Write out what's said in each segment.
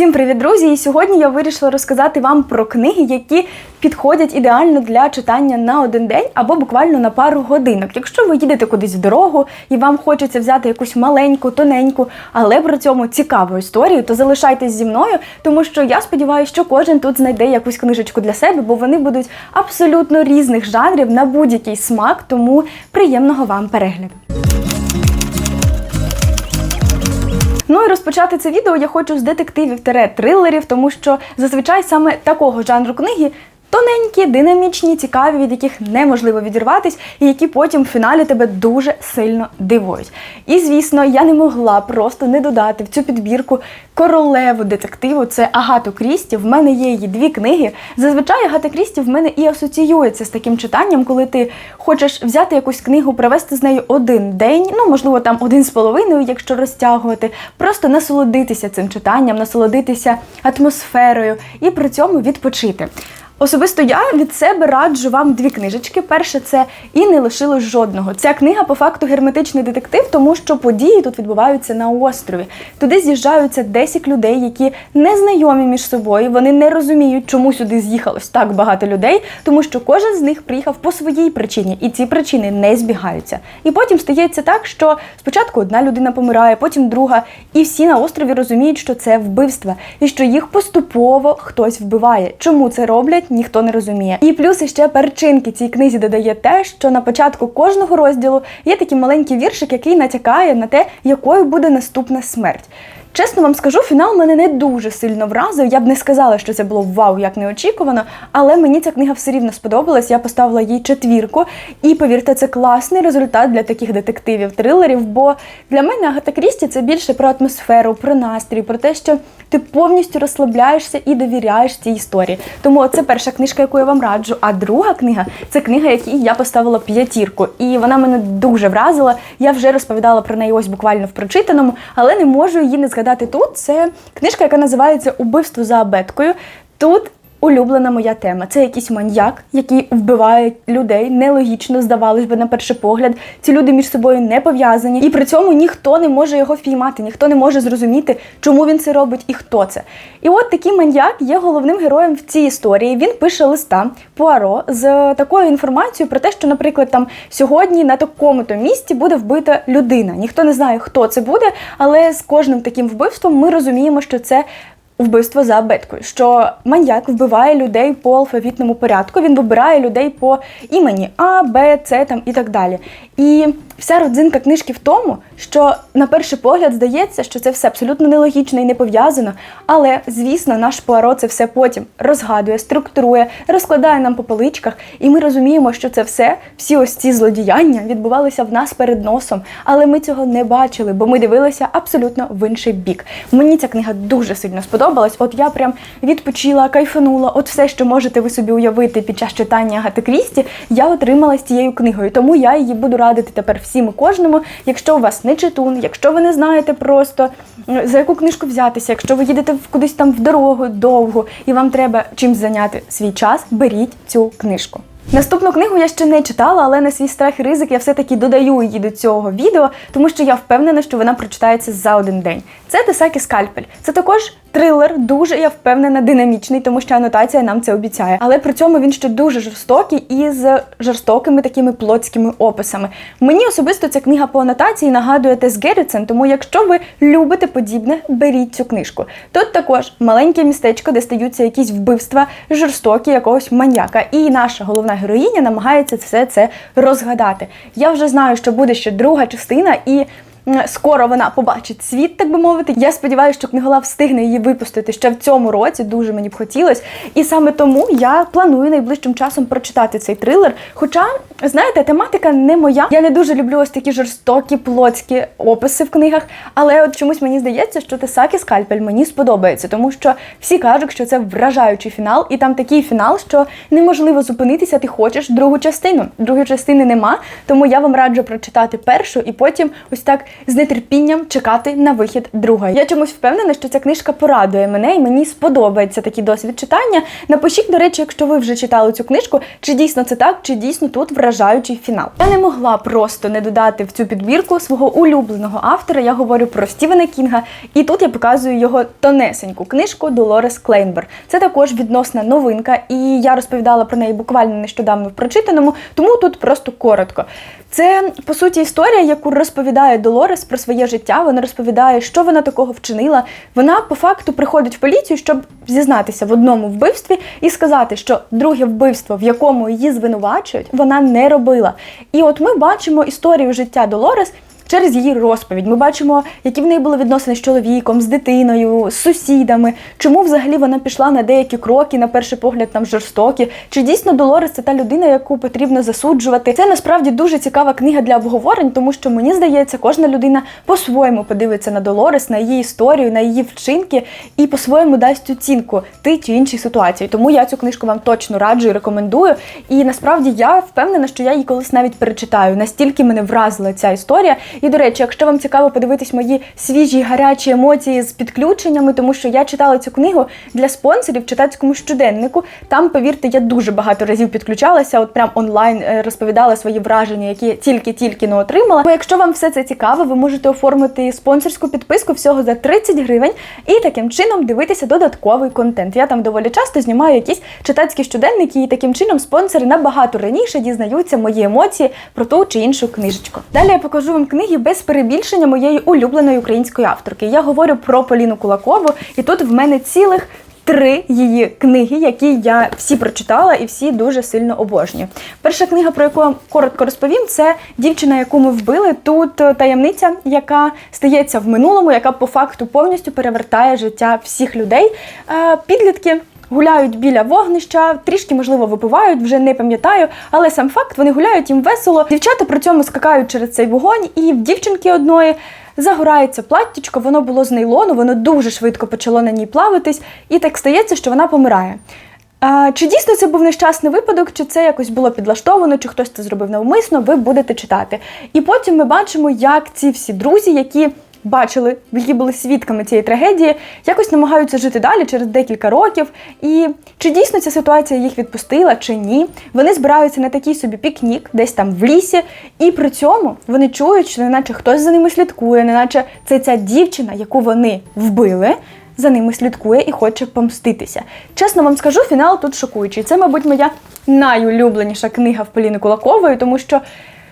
Всім привіт, друзі! І сьогодні я вирішила розказати вам про книги, які підходять ідеально для читання на один день або буквально на пару годинок. Якщо ви їдете кудись в дорогу і вам хочеться взяти якусь маленьку, тоненьку, але при цьому цікаву історію, то залишайтесь зі мною, тому що я сподіваюся, що кожен тут знайде якусь книжечку для себе, бо вони будуть абсолютно різних жанрів на будь-який смак. Тому приємного вам перегляду. Ну і розпочати це відео я хочу з детективів трилерів, тому що зазвичай саме такого жанру книги. Тоненькі, динамічні, цікаві, від яких неможливо відірватись, і які потім в фіналі тебе дуже сильно дивують. І звісно, я не могла просто не додати в цю підбірку королеву детективу. Це Агату Крісті. В мене є її дві книги. Зазвичай Агата Крісті в мене і асоціюється з таким читанням, коли ти хочеш взяти якусь книгу, провести з нею один день, ну можливо, там один з половиною, якщо розтягувати, просто насолодитися цим читанням, насолодитися атмосферою і при цьому відпочити. Особисто я від себе раджу вам дві книжечки. Перше це і не лишилось жодного. Ця книга по факту герметичний детектив, тому що події тут відбуваються на острові. Туди з'їжджаються 10 людей, які не знайомі між собою. Вони не розуміють, чому сюди з'їхалось так багато людей, тому що кожен з них приїхав по своїй причині, і ці причини не збігаються. І потім стається так, що спочатку одна людина помирає, потім друга, і всі на острові розуміють, що це вбивства, і що їх поступово хтось вбиває. Чому це роблять? Ніхто не розуміє. І плюс іще перчинки цій книзі додає те, що на початку кожного розділу є такий маленький віршик, який натякає на те, якою буде наступна смерть. Чесно вам скажу, фінал мене не дуже сильно вразив. Я б не сказала, що це було вау, як неочікувано, але мені ця книга все рівно сподобалась. Я поставила їй четвірку. І повірте, це класний результат для таких детективів, трилерів. Бо для мене Агата Крісті це більше про атмосферу, про настрій, про те, що ти повністю розслабляєшся і довіряєш цій історії. Тому це перша книжка, яку я вам раджу. А друга книга це книга, якій я поставила п'ятірку. І вона мене дуже вразила. Я вже розповідала про неї ось буквально в прочитаному, але не можу її не згадати згадати тут, це книжка, яка називається Убивство за абеткою. Тут улюблена моя тема. Це якийсь маньяк, який вбиває людей нелогічно, здавалось би, на перший погляд. Ці люди між собою не пов'язані, і при цьому ніхто не може його впіймати, ніхто не може зрозуміти, чому він це робить і хто це. І от такий маньяк є головним героєм в цій історії. Він пише листа Пуаро з такою інформацією про те, що, наприклад, там сьогодні на такому-то місці буде вбита людина. Ніхто не знає, хто це буде, але з кожним таким вбивством ми розуміємо, що це вбивство за абеткою, що маньяк вбиває людей по алфавітному порядку. Він вибирає людей по імені А, Б, С там і так далі. І вся родзинка книжки в тому, що на перший погляд здається, що це все абсолютно нелогічно і не пов'язано. Але, звісно, наш Пуаро це все потім розгадує, структурує, розкладає нам по поличках, і ми розуміємо, що це все, всі ось ці злодіяння відбувалися в нас перед носом. Але ми цього не бачили, бо ми дивилися абсолютно в інший бік. Мені ця книга дуже сильно сподобалась. От я прям відпочила, кайфанула. От все, що можете ви собі уявити під час читання Агати Крісті, я отримала з цією книгою. Тому я її буду радити тепер всім і кожному. Якщо у вас не читун, якщо ви не знаєте просто за яку книжку взятися, якщо ви їдете кудись там в дорогу довго і вам треба чимось зайняти свій час, беріть цю книжку. Наступну книгу я ще не читала, але на свій страх і ризик я все-таки додаю її до цього відео, тому що я впевнена, що вона прочитається за один день. Це Тесакі Скальпель. Це також трилер, дуже я впевнена, динамічний, тому що анотація нам це обіцяє. Але при цьому він ще дуже жорстокий і з жорстокими такими плотськими описами. Мені особисто ця книга по анотації нагадує Тес Герріцен, тому якщо ви любите подібне, беріть цю книжку. Тут також маленьке містечко, де стаються якісь вбивства, жорстокі якогось маньяка. І наша головна героїня намагається все це розгадати. Я вже знаю, що буде ще друга частина і скоро вона побачить світ, так би мовити. Я сподіваюся, що книгола встигне її випустити ще в цьому році. Дуже мені б хотілося. І саме тому я планую найближчим часом прочитати цей трилер. Хоча, знаєте, тематика не моя. Я не дуже люблю ось такі жорстокі плотські описи в книгах. Але от чомусь мені здається, що Тесакі Скальпель мені сподобається, тому що всі кажуть, що це вражаючий фінал, і там такий фінал, що неможливо зупинитися. Ти хочеш другу частину. Другої частини нема, тому я вам раджу прочитати першу і потім ось так з нетерпінням чекати на вихід другої. Я чомусь впевнена, що ця книжка порадує мене, і мені сподобається такий досвід читання. Напишіть, до речі, якщо ви вже читали цю книжку, чи дійсно це так, чи дійсно тут вражає вражаючий фінал. Я не могла просто не додати в цю підбірку свого улюбленого автора. Я говорю про Стівена Кінга, і тут я показую його тонесеньку книжку Долорес Клейнбер. Це також відносна новинка, і я розповідала про неї буквально нещодавно в прочитаному, тому тут просто коротко. Це по суті історія, яку розповідає Долорес про своє життя. Вона розповідає, що вона такого вчинила. Вона по факту приходить в поліцію, щоб зізнатися в одному вбивстві і сказати, що друге вбивство, в якому її звинувачують, вона не робила. І от ми бачимо історію життя Долорес. Через її розповідь ми бачимо, які в неї були відносини з чоловіком, з дитиною, з сусідами. Чому взагалі вона пішла на деякі кроки, на перший погляд там жорстокі? Чи дійсно Долорес це та людина, яку потрібно засуджувати? Це насправді дуже цікава книга для обговорень, тому що мені здається, кожна людина по-своєму подивиться на Долорес, на її історію, на її вчинки і по-своєму дасть оцінку тій чи іншій ситуації. Тому я цю книжку вам точно раджу і рекомендую. І насправді я впевнена, що я її колись навіть перечитаю. Настільки мене вразила ця історія. І до речі, якщо вам цікаво подивитись мої свіжі гарячі емоції з підключеннями, тому що я читала цю книгу для спонсорів читацькому щоденнику. Там, повірте, я дуже багато разів підключалася, от прям онлайн е, розповідала свої враження, які тільки-тільки не отримала. Бо якщо вам все це цікаво, ви можете оформити спонсорську підписку всього за 30 гривень і таким чином дивитися додатковий контент. Я там доволі часто знімаю якісь читацькі щоденники, і таким чином спонсори набагато раніше дізнаються мої емоції про ту чи іншу книжечку. Далі я покажу вам книги без перебільшення моєї улюбленої української авторки. Я говорю про Поліну Кулакову, і тут в мене цілих. Три її книги, які я всі прочитала і всі дуже сильно обожнюю. Перша книга, про яку я коротко розповім, це дівчина, яку ми вбили. Тут е, таємниця, яка стається в минулому, яка по факту повністю перевертає життя всіх людей. Е, Підлітки гуляють біля вогнища, трішки, можливо, випивають, вже не пам'ятаю, але сам факт, вони гуляють їм весело. Дівчата при цьому скакають через цей вогонь, і в дівчинки одної. Загорається платтячко, воно було з нейлону, воно дуже швидко почало на ній плаватись, і так стається, що вона помирає. А, чи дійсно це був нещасний випадок, чи це якось було підлаштовано, чи хтось це зробив навмисно, ви будете читати. І потім ми бачимо, як ці всі друзі, які бачили, які були свідками цієї трагедії, якось намагаються жити далі через декілька років. І чи дійсно ця ситуація їх відпустила, чи ні? Вони збираються на такий собі пікнік, десь там в лісі, і при цьому вони чують, що неначе хтось за ними слідкує, неначе це ця дівчина, яку вони вбили. За ними слідкує і хоче помститися. Чесно вам скажу, фінал тут шокуючий. Це, мабуть, моя найулюбленіша книга в Поліни Кулакової, тому що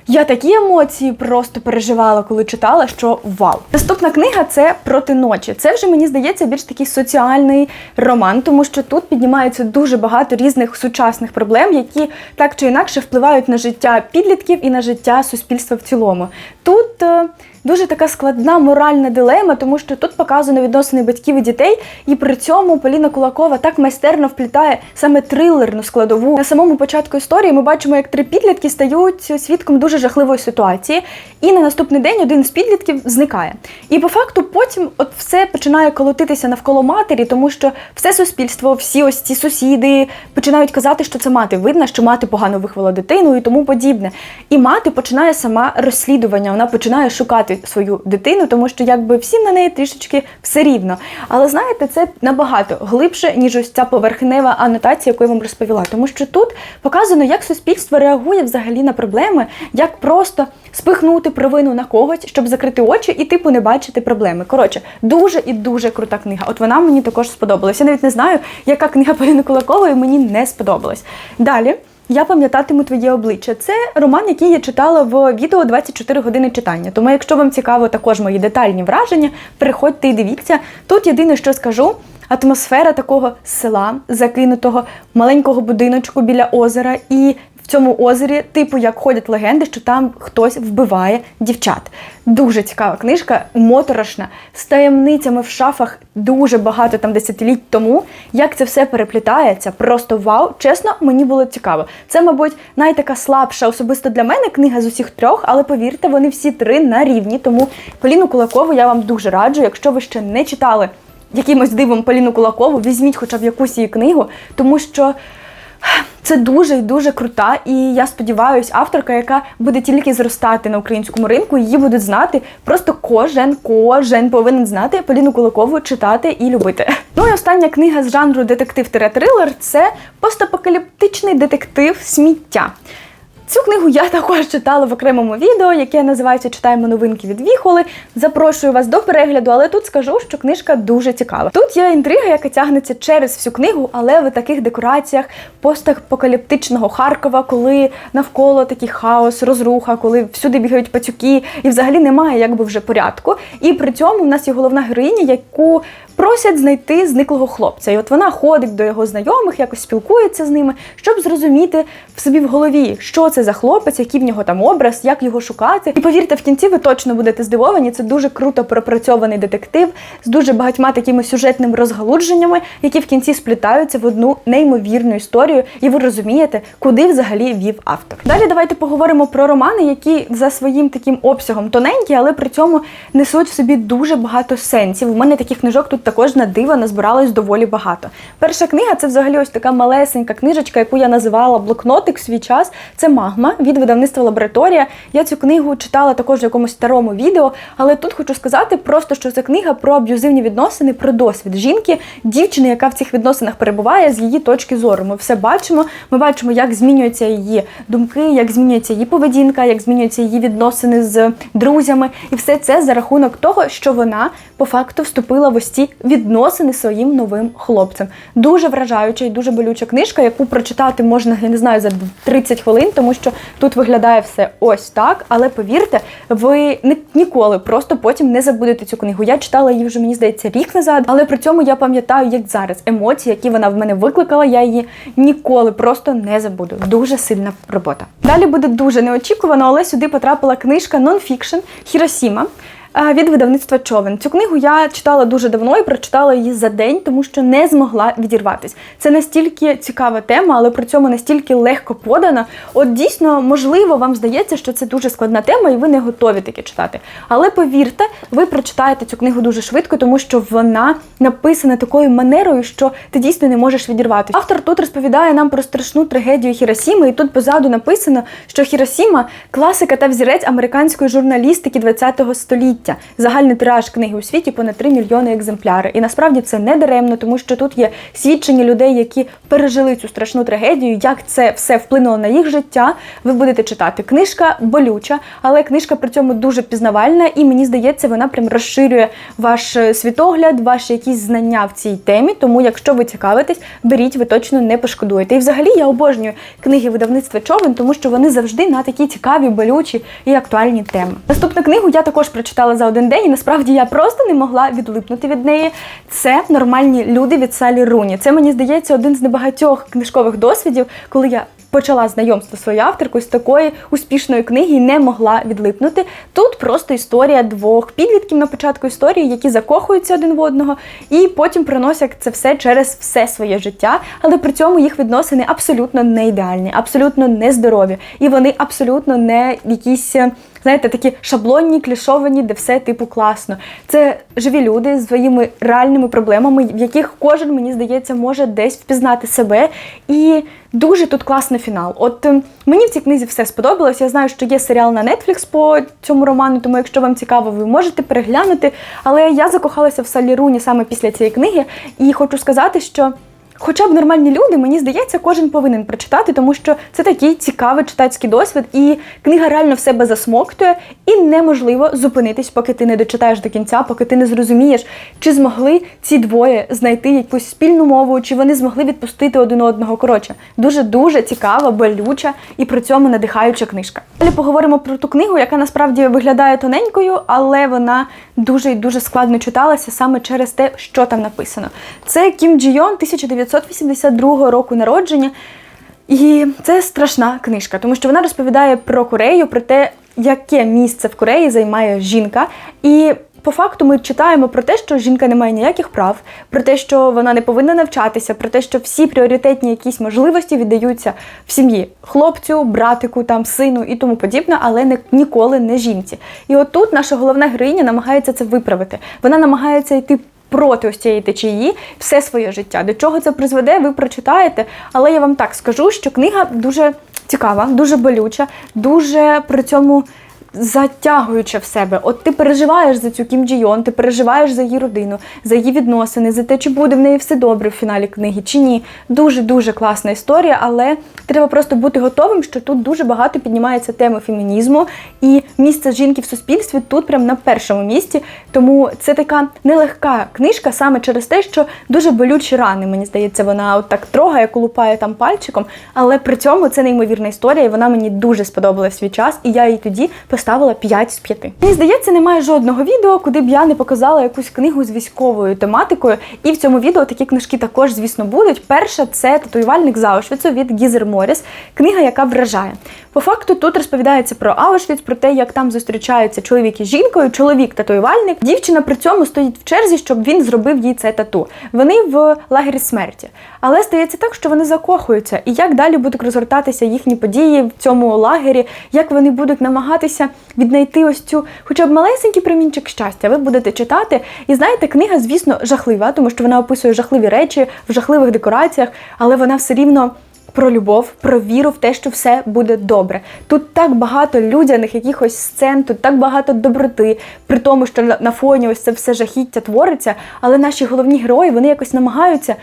я такі емоції просто переживала, коли читала, що вау. Наступна книга це проти ночі. Це вже мені здається більш такий соціальний роман, тому що тут піднімається дуже багато різних сучасних проблем, які так чи інакше впливають на життя підлітків і на життя суспільства в цілому. Тут е, дуже така складна моральна дилема, тому що тут показано відносини батьків і дітей, і при цьому Поліна Кулакова так майстерно вплітає саме трилерну складову. На самому початку історії ми бачимо, як три підлітки стають свідком дуже жахливої ситуації, і на наступний день один з підлітків зникає. І по факту потім от все починає колотитися навколо матері, тому що все суспільство, всі ось ці сусіди починають казати, що це мати видно, що мати погано виховала дитину і тому подібне. І мати починає сама розслідування, вона починає шукати свою дитину, тому що якби всім на неї трішечки все рівно. Але знаєте, це набагато глибше, ніж ось ця поверхнева анотація, яку я вам розповіла. Тому що тут показано, як суспільство реагує взагалі на проблеми, як просто спихнути провину на когось, щоб закрити очі і типу не бачити проблеми. Коротше, дуже і дуже крута книга. От вона мені також сподобалась. Я навіть не знаю, яка книга Поліни Кулакової мені не сподобалась. Далі. Я пам'ятатиму твоє обличчя. Це роман, який я читала в відео 24 години читання. Тому, якщо вам цікаво також мої детальні враження, приходьте і дивіться. Тут єдине, що скажу. Атмосфера такого села, закинутого маленького будиночку біля озера, і цьому озері, типу, як ходять легенди, що там хтось вбиває дівчат. Дуже цікава книжка, моторошна, з таємницями в шафах дуже багато там десятиліть тому. Як це все переплітається, просто вау. Чесно, мені було цікаво. Це, мабуть, найтака слабша особисто для мене книга з усіх трьох, але повірте, вони всі три на рівні. Тому Поліну Кулакову я вам дуже раджу. Якщо ви ще не читали якимось дивом Поліну Кулакову, візьміть хоча б якусь її книгу, тому що. Це дуже і дуже крута, і я сподіваюся, авторка, яка буде тільки зростати на українському ринку, її будуть знати. Просто кожен, кожен повинен знати Поліну Кулакову, читати і любити. Ну і остання книга з жанру детектив-трилер це постапокаліптичний детектив сміття. Цю книгу я також читала в окремому відео, яке називається Читаємо новинки від Віхоли. Запрошую вас до перегляду, але тут скажу, що книжка дуже цікава. Тут є інтрига, яка тягнеться через всю книгу, але в таких декораціях постапокаліптичного Харкова, коли навколо такий хаос, розруха, коли всюди бігають пацюки, і взагалі немає якби вже порядку. І при цьому в нас є головна героїня, яку просять знайти зниклого хлопця. І от вона ходить до його знайомих, якось спілкується з ними, щоб зрозуміти в собі в голові, що це за хлопець, який в нього там образ, як його шукати. І повірте, в кінці ви точно будете здивовані. Це дуже круто пропрацьований детектив з дуже багатьма такими сюжетними розгалудженнями, які в кінці сплітаються в одну неймовірну історію, і ви розумієте, куди взагалі вів автор. Далі давайте поговоримо про романи, які за своїм таким обсягом тоненькі, але при цьому несуть в собі дуже багато сенсів. У мене таких книжок тут також на диво назбиралось доволі багато. Перша книга це взагалі ось така малесенька книжечка, яку я називала в свій час. Це магма від видавництва лабораторія. Я цю книгу читала також в якомусь старому відео, але тут хочу сказати просто, що це книга про аб'юзивні відносини, про досвід жінки, дівчини, яка в цих відносинах перебуває з її точки зору. Ми все бачимо. Ми бачимо, як змінюються її думки, як змінюється її поведінка, як змінюються її відносини з друзями, і все це за рахунок того, що вона по факту вступила в ось ці відносини своїм новим хлопцем. Дуже вражаюча і дуже болюча книжка, яку прочитати можна, я не знаю, за 30 хвилин, тому що тут виглядає все ось так. Але повірте, ви ні- ніколи просто потім не забудете цю книгу. Я читала її вже, мені здається, рік назад, але при цьому я пам'ятаю, як зараз емоції, які вона в мене викликала, я її ніколи просто не забуду. Дуже сильна робота. Далі буде дуже неочікувано, але сюди потрапила книжка нонфікшн Хіросіма. Від видавництва човен. Цю книгу я читала дуже давно і прочитала її за день, тому що не змогла відірватись. Це настільки цікава тема, але при цьому настільки легко подана. От дійсно, можливо, вам здається, що це дуже складна тема, і ви не готові таке читати. Але повірте, ви прочитаєте цю книгу дуже швидко, тому що вона написана такою манерою, що ти дійсно не можеш відірватися. Автор тут розповідає нам про страшну трагедію Хіросіми, і тут позаду написано, що Хіросіма класика та взірець американської журналістики ХХ століття. Загальний тираж книги у світі понад 3 мільйони екземпляри. І насправді це не даремно, тому що тут є свідчення людей, які пережили цю страшну трагедію, як це все вплинуло на їх життя. Ви будете читати. Книжка болюча, але книжка при цьому дуже пізнавальна, і мені здається, вона прям розширює ваш е, світогляд, ваші якісь знання в цій темі. Тому, якщо ви цікавитесь, беріть, ви точно не пошкодуєте. І взагалі я обожнюю книги видавництва човен, тому що вони завжди на такі цікаві, болючі і актуальні теми. Наступну книгу я також прочитала за один день, і насправді я просто не могла відлипнути від неї. Це нормальні люди від Салі Руні. Це мені здається один з небагатьох книжкових досвідів, коли я. Почала знайомство своєю авторкою з такої успішної книги і не могла відлипнути. Тут просто історія двох підлітків на початку історії, які закохуються один в одного, і потім проносять це все через все своє життя, але при цьому їх відносини абсолютно не ідеальні, абсолютно нездорові, і вони абсолютно не якісь. Знаєте, такі шаблонні, клішовані, де все типу класно. Це живі люди з своїми реальними проблемами, в яких кожен, мені здається, може десь впізнати себе. І дуже тут класний фінал. От ем, мені в цій книзі все сподобалось. Я знаю, що є серіал на Netflix по цьому роману, тому якщо вам цікаво, ви можете переглянути. Але я закохалася в Салі Руні саме після цієї книги, і хочу сказати, що. Хоча б нормальні люди, мені здається, кожен повинен прочитати, тому що це такий цікавий читацький досвід, і книга реально в себе засмоктує, і неможливо зупинитись, поки ти не дочитаєш до кінця, поки ти не зрозумієш, чи змогли ці двоє знайти якусь спільну мову, чи вони змогли відпустити один одного. Коротше, дуже дуже цікава, болюча і при цьому надихаюча книжка. Далі поговоримо про ту книгу, яка насправді виглядає тоненькою, але вона дуже і дуже складно читалася саме через те, що там написано. Це Кім Джі Йон 1982 року народження. І це страшна книжка, тому що вона розповідає про Корею, про те, яке місце в Кореї займає жінка. І по факту ми читаємо про те, що жінка не має ніяких прав, про те, що вона не повинна навчатися, про те, що всі пріоритетні якісь можливості віддаються в сім'ї хлопцю, братику, там сину і тому подібне, але не ніколи не жінці. І отут наша головна героїня намагається це виправити. Вона намагається йти. Проти ось цієї течії все своє життя. До чого це призведе, ви прочитаєте. Але я вам так скажу, що книга дуже цікава, дуже болюча, дуже при цьому затягуюча в себе. От ти переживаєш за цю Кім Джі ти переживаєш за її родину, за її відносини, за те, чи буде в неї все добре в фіналі книги, чи ні. Дуже дуже класна історія, але треба просто бути готовим, що тут дуже багато піднімається теми фемінізму і місце жінки в суспільстві тут прям на першому місці. Тому це така нелегка книжка саме через те, що дуже болючі рани. Мені здається, вона от так трогає, колупає там пальчиком, але при цьому це неймовірна історія, і вона мені дуже сподобалась свій час, і я її тоді поставила 5 з 5. Мені здається, немає жодного відео, куди б я не показала якусь книгу з військовою тематикою. І в цьому відео такі книжки також, звісно, будуть. Перша це татуювальник з Аушвіцу від Гізер Моріс, книга, яка вражає. По факту тут розповідається про Аушвіц, про те, як там зустрічаються чоловік із жінкою, чоловік татуювальник. Дівчина при цьому стоїть в черзі, щоб він зробив їй це тату. Вони в лагері смерті. Але стається так, що вони закохуються. І як далі будуть розгортатися їхні події в цьому лагері, як вони будуть намагатися віднайти ось цю, хоча б малесенький промінчик щастя. Ви будете читати. І знаєте, книга, звісно, жахлива, тому що вона описує жахливі речі в жахливих декораціях, але вона все рівно. Про любов, про віру в те, що все буде добре. Тут так багато людяних якихось сцен, тут так багато доброти, при тому, що на фоні ось це все жахіття твориться, але наші головні герої вони якось намагаються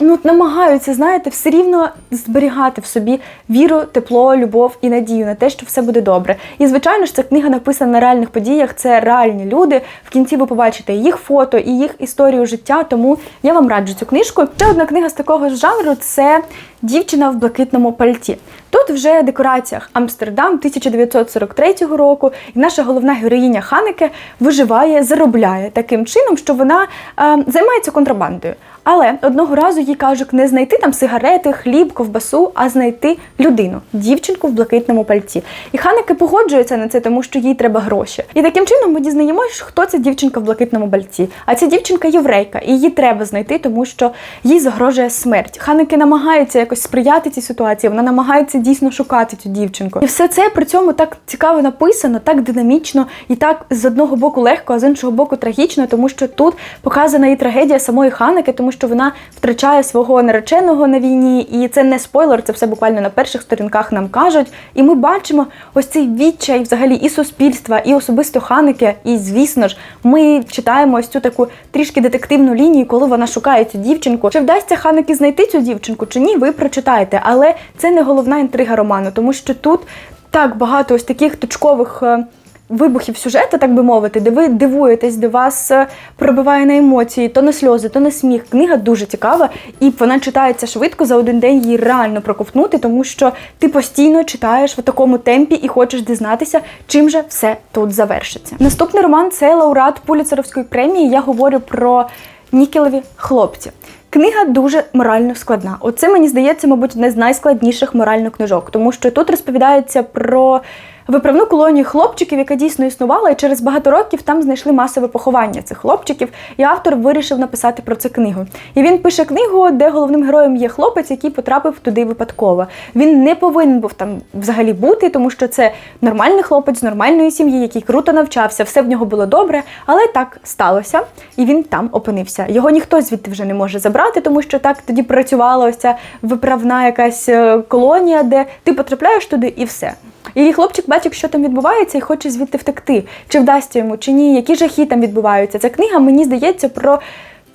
ну, намагаються, знаєте, все рівно зберігати в собі віру, тепло, любов і надію на те, що все буде добре. І звичайно ж, ця книга написана на реальних подіях. Це реальні люди. В кінці ви побачите їх фото і їх історію життя. Тому я вам раджу цю книжку. Ще одна книга з такого ж жанру це Дівчина в блакитному пальті. Тут вже декораціях Амстердам 1943 року, і наша головна героїня Ханеке виживає, заробляє таким чином, що вона е, займається контрабандою. Але одного разу їй кажуть не знайти там сигарети, хліб, ковбасу, а знайти людину, дівчинку в блакитному пальті. І Ханеке погоджується на це, тому що їй треба гроші. І таким чином ми дізнаємося, хто ця дівчинка в блакитному пальті. А ця дівчинка єврейка, і її треба знайти, тому що їй загрожує смерть. Ханеке намагається якось сприяти цій ситуації. Вона намагається дійсно шукати цю дівчинку. І все це при цьому так цікаво написано, так динамічно і так з одного боку легко, а з іншого боку трагічно, тому що тут показана і трагедія самої Ханеки, тому що вона втрачає свого нареченого на війні, і це не спойлер, це все буквально на перших сторінках нам кажуть. І ми бачимо ось цей відчай взагалі і суспільства, і особисто Ханеки. І звісно ж, ми читаємо ось цю таку трішки детективну лінію, коли вона шукає цю дівчинку. Чи вдасться Ханеки знайти цю дівчинку, чи ні, ви прочитаєте. Але це не головна інтрига роману, тому що тут так багато ось таких точкових. е, Вибухів сюжету, так би мовити, де ви дивуєтесь, де вас е, пробиває на емоції, то на сльози, то на сміх. Книга дуже цікава, і вона читається швидко за один день її реально проковтнути, тому що ти постійно читаєш в такому темпі і хочеш дізнатися, чим же все тут завершиться. Наступний роман це лауреат Пуліцеровської премії. Я говорю про нікелеві хлопці. Книга дуже морально складна. Оце мені здається, мабуть, одне з найскладніших морально книжок, тому що тут розповідається про виправну колонію хлопчиків, яка дійсно існувала, і через багато років там знайшли масове поховання цих хлопчиків, і автор вирішив написати про це книгу. І він пише книгу, де головним героєм є хлопець, який потрапив туди випадково. Він не повинен був там взагалі бути, тому що це нормальний хлопець з нормальної сім'ї, який круто навчався, все в нього було добре, але так сталося, і він там опинився. Його ніхто звідти вже не може забрати, тому що так тоді працювала ось ця виправна якась е, колонія, де ти потрапляєш туди і все. І хлопчик бачить, що там відбувається, і хоче звідти втекти. Чи вдасться йому, чи ні, які жахи там відбуваються. Ця книга, мені здається, про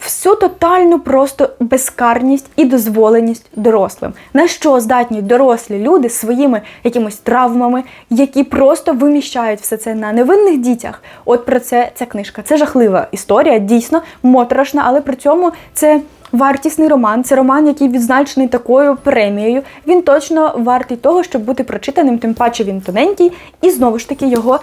всю тотальну просто безкарність і дозволеність дорослим. На що здатні дорослі люди своїми якимись травмами, які просто виміщають все це на невинних дітях. От про це ця книжка. Це жахлива історія, дійсно моторошна, але при цьому це. Вартісний роман, це роман, який відзначений такою премією. Він точно вартий того, щоб бути прочитаним, тим паче він тоненький, і знову ж таки його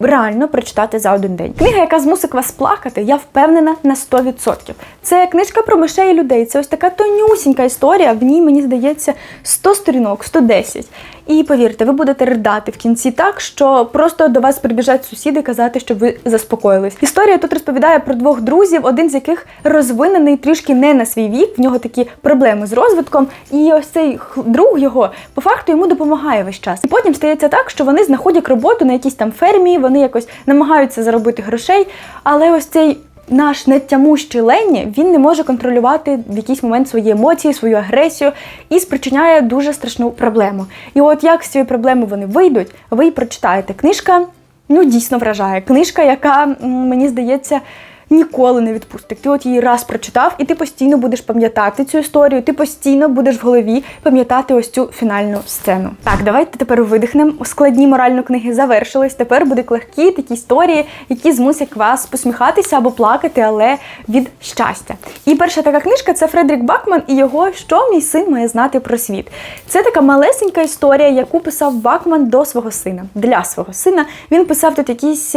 реально прочитати за один день. Книга, яка змусить вас плакати, я впевнена на 100%. Це книжка про мишей і людей. Це ось така тонюсінька історія. В ній мені здається 100 сторінок, 110. І повірте, ви будете ридати в кінці так, що просто до вас прибіжать сусіди казати, щоб ви заспокоїлись. Історія тут розповідає про двох друзів, один з яких розвинений трішки не на свій вік. В нього такі проблеми з розвитком. І ось цей друг його по факту йому допомагає весь час. І потім стається так, що вони знаходять роботу на якійсь там фермі, вони якось намагаються заробити грошей, але ось цей. Наш нетямущий Ленні він не може контролювати в якийсь момент свої емоції, свою агресію і спричиняє дуже страшну проблему. І от як з цієї проблеми вони вийдуть, ви і прочитаєте. Книжка ну дійсно вражає. Книжка, яка мені здається. Ніколи не відпустить. Ти от її раз прочитав, і ти постійно будеш пам'ятати цю історію, ти постійно будеш в голові пам'ятати ось цю фінальну сцену. Так, давайте тепер видихнемо. Складні морально книги завершились. Тепер будуть легкі такі історії, які змусять вас посміхатися або плакати, але від щастя. І перша така книжка це Фредерік Бакман і його Що мій син має знати про світ. Це така малесенька історія, яку писав Бакман до свого сина, для свого сина. Він писав тут якісь.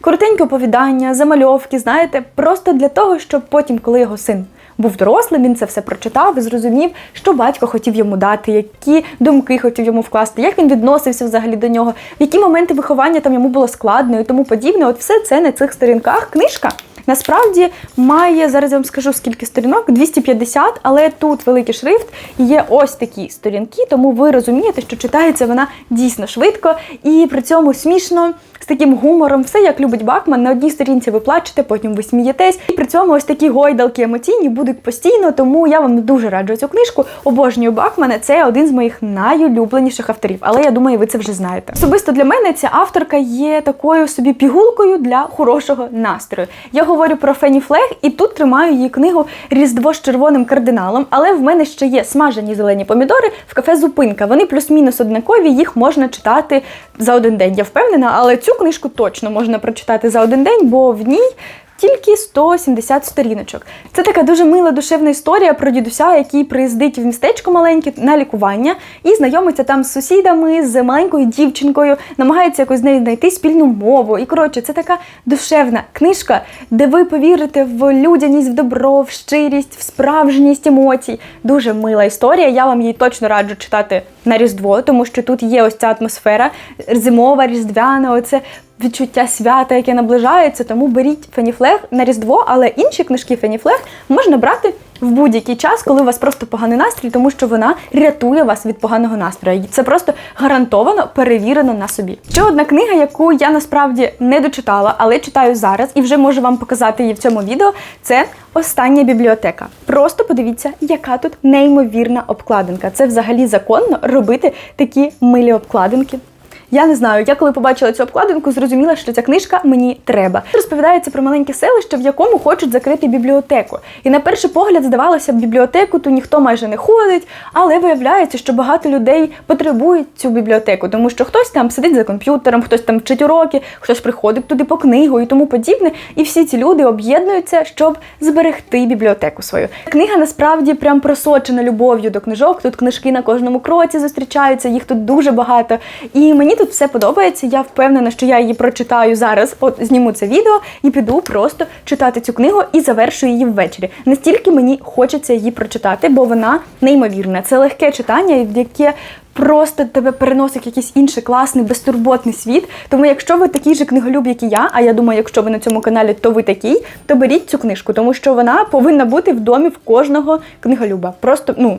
Е, Коротенькі оповідання, замальовки, знаєте, просто для того, щоб потім, коли його син був дорослим, він це все прочитав і зрозумів, що батько хотів йому дати, які думки хотів йому вкласти, як він відносився взагалі до нього, в які моменти виховання там йому було складно і тому подібне. От все це на цих сторінках. Книжка насправді має зараз я вам скажу скільки сторінок 250, але тут великий шрифт і є ось такі сторінки, тому ви розумієте, що читається вона дійсно швидко і при цьому смішно. З таким гумором, все як любить Бакман. На одній сторінці ви плачете, потім ви смієтесь. І при цьому ось такі гойдалки емоційні будуть постійно. Тому я вам дуже раджу цю книжку. Обожнюю Бакмана. Це один з моїх найулюбленіших авторів. Але я думаю, ви це вже знаєте. Особисто для мене ця авторка є такою собі пігулкою для хорошого настрою. Я говорю про Фені Флег, і тут тримаю її книгу Різдво з червоним кардиналом. Але в мене ще є смажені зелені помідори в кафе Зупинка. Вони плюс-мінус однакові, їх можна читати за один день. Я впевнена, але цю книжку точно можна прочитати за один день, бо в ній. Тільки 170 сторіночок. Це така дуже мила душевна історія про дідуся, який приїздить в містечко маленьке на лікування і знайомиться там з сусідами, з маленькою дівчинкою, намагається якось з нею знайти спільну мову. І коротше, це така душевна книжка, де ви повірите в людяність, в добро, в щирість, в справжність емоцій. Дуже мила історія. Я вам її точно раджу читати на Різдво, тому що тут є ось ця атмосфера зимова, різдвяна, оце відчуття свята, яке наближається. Тому беріть Феніфлег на Різдво, але інші книжки Феніфлег можна брати в будь-який час, коли у вас просто поганий настрій, тому що вона рятує вас від поганого настрою. Це просто гарантовано перевірено на собі. Ще одна книга, яку я насправді не дочитала, але читаю зараз і вже можу вам показати її в цьому відео. Це остання бібліотека. Просто подивіться, яка тут неймовірна обкладинка. Це взагалі законно робити такі милі обкладинки. Я не знаю, я коли побачила цю обкладинку, зрозуміла, що ця книжка мені треба. Розповідається про маленьке селище, в якому хочуть закрити бібліотеку. І на перший погляд здавалося, бібліотеку то ніхто майже не ходить, але виявляється, що багато людей потребують цю бібліотеку, тому що хтось там сидить за комп'ютером, хтось там вчить уроки, хтось приходить туди по книгу і тому подібне. І всі ці люди об'єднуються, щоб зберегти бібліотеку свою. Книга насправді прям просочена любов'ю до книжок. Тут книжки на кожному кроці зустрічаються, їх тут дуже багато. І мені тут все подобається. Я впевнена, що я її прочитаю зараз. От зніму це відео і піду просто читати цю книгу і завершу її ввечері. Настільки мені хочеться її прочитати, бо вона неймовірна. Це легке читання, яке. Просто тебе переносить в якийсь інший класний, безтурботний світ. Тому, якщо ви такий же книголюб, як і я, а я думаю, якщо ви на цьому каналі, то ви такий, то беріть цю книжку, тому що вона повинна бути в домі в кожного книголюба. Просто ну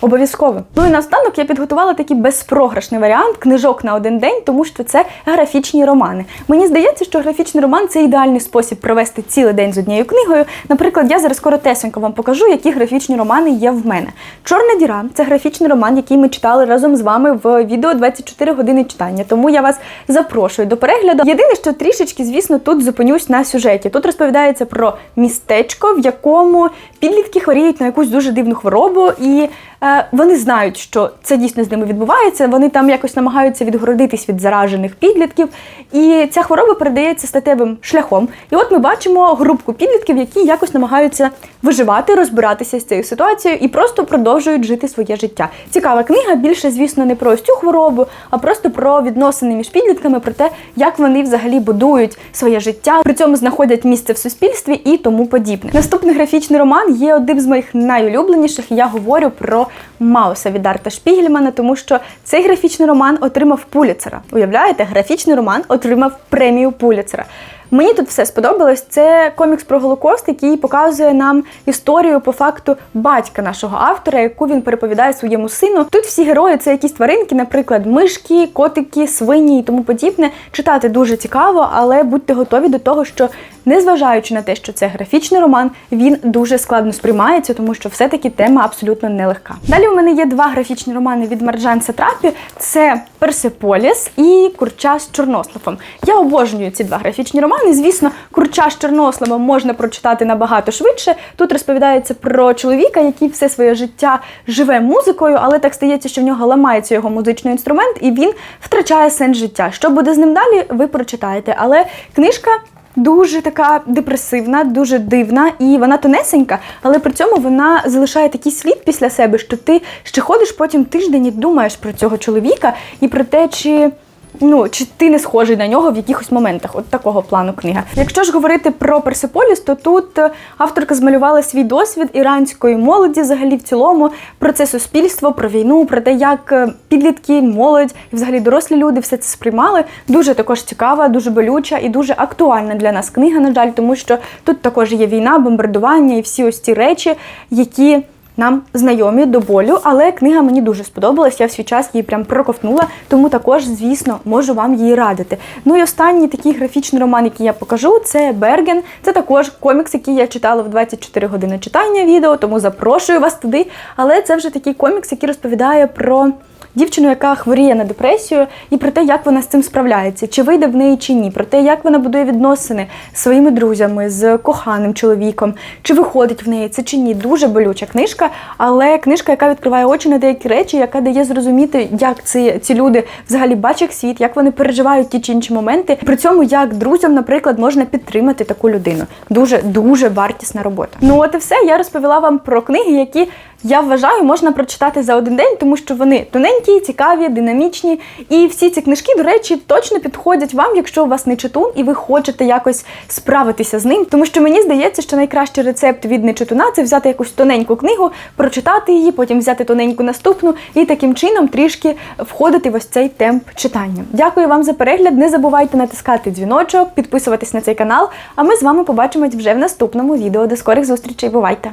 Обов'язково. Ну і наостанок я підготувала такий безпрограшний варіант книжок на один день, тому що це графічні романи. Мені здається, що графічний роман це ідеальний спосіб провести цілий день з однією книгою. Наприклад, я зараз коротесенько вам покажу, які графічні романи є в мене. Чорна діра це графічний роман, який ми читали разом з вами в відео 24 години читання. Тому я вас запрошую до перегляду. Єдине, що трішечки, звісно, тут зупинюсь на сюжеті. Тут розповідається про містечко, в якому підлітки хворіють на якусь дуже дивну хворобу і. Е, Вони знають, що це дійсно з ними відбувається. Вони там якось намагаються відгородитись від заражених підлітків, і ця хвороба передається статевим шляхом. І от ми бачимо групку підлітків, які якось намагаються виживати, розбиратися з цією ситуацією і просто продовжують жити своє життя. Цікава книга, більше, звісно, не про ось цю хворобу, а просто про відносини між підлітками, про те, як вони взагалі будують своє життя, при цьому знаходять місце в суспільстві і тому подібне. Наступний графічний роман є одним з моїх найулюбленіших. Я говорю про Мауса від Арта Шпігельмана, тому що цей графічний роман отримав Пуліцера. Уявляєте, графічний роман отримав премію Пуліцера. Мені тут все сподобалось. Це комікс про Голокост, який показує нам історію по факту батька нашого автора, яку він переповідає своєму сину. Тут всі герої це якісь тваринки, наприклад, мишки, котики, свині і тому подібне. Читати дуже цікаво, але будьте готові до того, що незважаючи на те, що це графічний роман, він дуже складно сприймається, тому що все-таки тема абсолютно нелегка. Далі у мене є два графічні романи від Марджан Сатрапі: це Персеполіс і Курча з Чорнославом. Я обожнюю ці два графічні романи. Звісно, Курча з Чорнославом можна прочитати набагато швидше. Тут розповідається про чоловіка, який все своє життя живе музикою, але так стається, що в нього ламається його музичний інструмент, і він втрачає сенс життя. Що буде з ним далі, ви прочитаєте. Але книжка. Дуже така депресивна, дуже дивна, і вона тонесенька, але при цьому вона залишає такий слід після себе, що ти ще ходиш потім тиждень і думаєш про цього чоловіка і про те, чи. Ну, чи ти не схожий на нього в якихось моментах, от такого плану книга. Якщо ж говорити про Персеполіс, то тут е, авторка змалювала свій досвід іранської молоді, взагалі в цілому, про це суспільство, про війну, про те, як е, підлітки, молодь і взагалі дорослі люди все це сприймали. Дуже також цікава, дуже болюча і дуже актуальна для нас книга, на жаль, тому що тут також є війна, бомбардування і всі ось ці речі, які нам знайомі до болю, але книга мені дуже сподобалась. Я в свій час її прям проковтнула, тому також, звісно, можу вам її радити. Ну і останній такий графічний роман, який я покажу, це Берген. Це також комікс, який я читала в 24 години читання відео, тому запрошую вас туди. Але це вже такий комікс, який розповідає про. Дівчину, яка хворіє на депресію, і про те, як вона з цим справляється, чи вийде в неї чи ні, про те, як вона будує відносини з своїми друзями, з коханим чоловіком, чи виходить в неї це чи ні. Дуже болюча книжка, але книжка, яка відкриває очі на деякі речі, яка дає зрозуміти, як ці, ці люди взагалі бачать світ, як вони переживають ті чи інші моменти. При цьому як друзям, наприклад, можна підтримати таку людину. Дуже дуже вартісна робота. Ну от і все. Я розповіла вам про книги, які я вважаю, можна прочитати за один день, тому що вони тоненькі, цікаві, динамічні. І всі ці книжки, до речі, точно підходять вам, якщо у вас не читун, і ви хочете якось справитися з ним. Тому що мені здається, що найкращий рецепт від нечитуна це взяти якусь тоненьку книгу, прочитати її, потім взяти тоненьку наступну і таким чином трішки входити в ось цей темп читання. Дякую вам за перегляд. Не забувайте натискати дзвіночок, підписуватись на цей канал. А ми з вами побачимось вже в наступному відео. До скорих зустрічей. Бувайте!